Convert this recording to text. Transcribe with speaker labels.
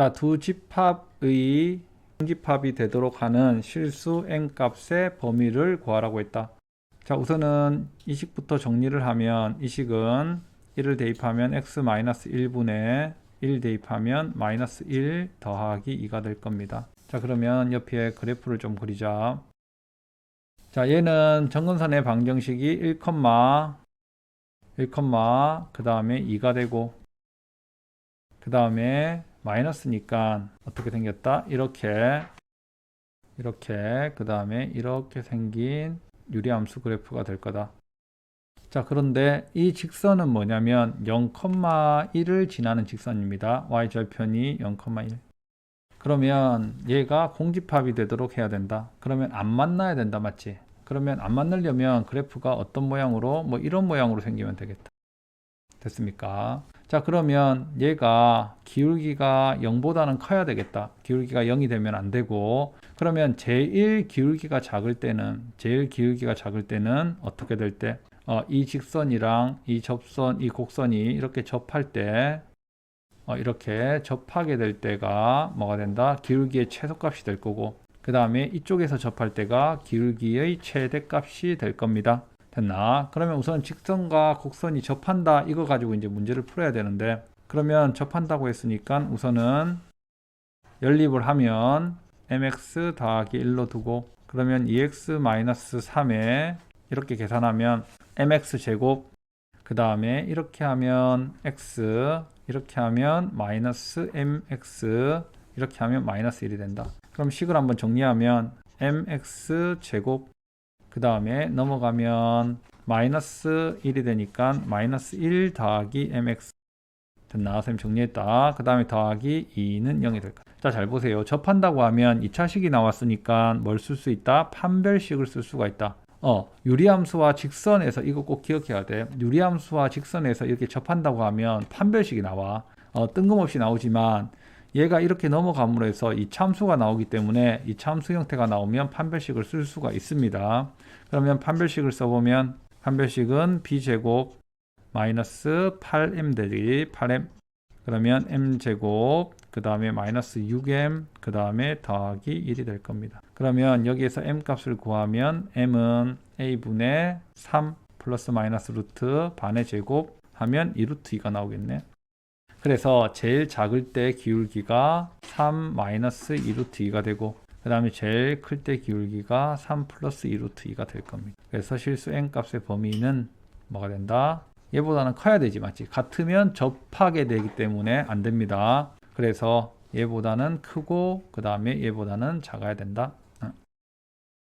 Speaker 1: 자, 두 집합의 집합이 되도록 하는 실수 n 값의 범위를 구하라고 했다. 자, 우선은 이 식부터 정리를 하면 이 식은 1을 대입하면 x-1분의 1 대입하면 마이너스 1 더하기 2가 될 겁니다. 자, 그러면 옆에 그래프를 좀 그리자. 자, 얘는 정근선의 방정식이 1, 1, 그 다음에 2가 되고, 그 다음에 마이너스니까 어떻게 생겼다? 이렇게, 이렇게, 그 다음에 이렇게 생긴 유리함수 그래프가 될 거다. 자, 그런데 이 직선은 뭐냐면 0,1을 지나는 직선입니다. y절편이 0,1. 그러면 얘가 공집합이 되도록 해야 된다. 그러면 안 만나야 된다, 맞지? 그러면 안 만나려면 그래프가 어떤 모양으로, 뭐 이런 모양으로 생기면 되겠다. 됐습니까? 자, 그러면 얘가 기울기가 0보다는 커야 되겠다. 기울기가 0이 되면 안 되고, 그러면 제일 기울기가 작을 때는, 제일 기울기가 작을 때는 어떻게 될 때? 어, 이 직선이랑 이 접선, 이 곡선이 이렇게 접할 때, 어, 이렇게 접하게 될 때가 뭐가 된다? 기울기의 최소값이 될 거고, 그 다음에 이쪽에서 접할 때가 기울기의 최대값이 될 겁니다. 됐나? 그러면 우선 직선과 곡선이 접한다 이거 가지고 이제 문제를 풀어야 되는데 그러면 접한다고 했으니까 우선은 연립을 하면 mx 더하기 1로 두고 그러면 2x-3에 이렇게 계산하면 mx 제곱 그 다음에 이렇게 하면 x 이렇게 하면 마이너스 mx 이렇게 하면 마이너스 1이 된다. 그럼 식을 한번 정리하면 mx 제곱 그 다음에 넘어가면 마이너스 1이 되니까 마이너스 1 더하기 mx 됐나? 선생님 정리했다. 그 다음에 더하기 2는 0이 될까? 자, 잘 보세요. 접한다고 하면 2차식이 나왔으니까 뭘 쓸 수 있다? 판별식을 쓸 수가 있다. 어, 유리함수와 직선에서 이거 꼭 기억해야 돼. 유리함수와 직선에서 이렇게 접한다고 하면 판별식이 나와. 어, 뜬금없이 나오지만 얘가 이렇게 넘어감으로 해서 이 참수가 나오기 때문에 이 참수 형태가 나오면 판별식을 쓸 수가 있습니다. 그러면 판별식을 써보면 판별식은 b제곱 마이너스 8m 되기 8m 그러면 m제곱 그 다음에 마이너스 6m 그 다음에 더하기 1이 될 겁니다. 그러면 여기에서 m 값을 구하면 m은 a분의 3 플러스 마이너스 루트 반의 제곱 하면 2루트 2가 나오겠네. 그래서 제일 작을 때 기울기가 3 마이너스 2루트 2가 되고 그 다음에 제일 클 때 기울기가 3 플러스 2루트 2가 될 겁니다. 그래서 실수 n 값의 범위는 뭐가 된다? 얘보다는 커야 되지 맞지? 같으면 접하게 되기 때문에 안 됩니다. 그래서 얘보다는 크고 그 다음에 얘보다는 작아야 된다.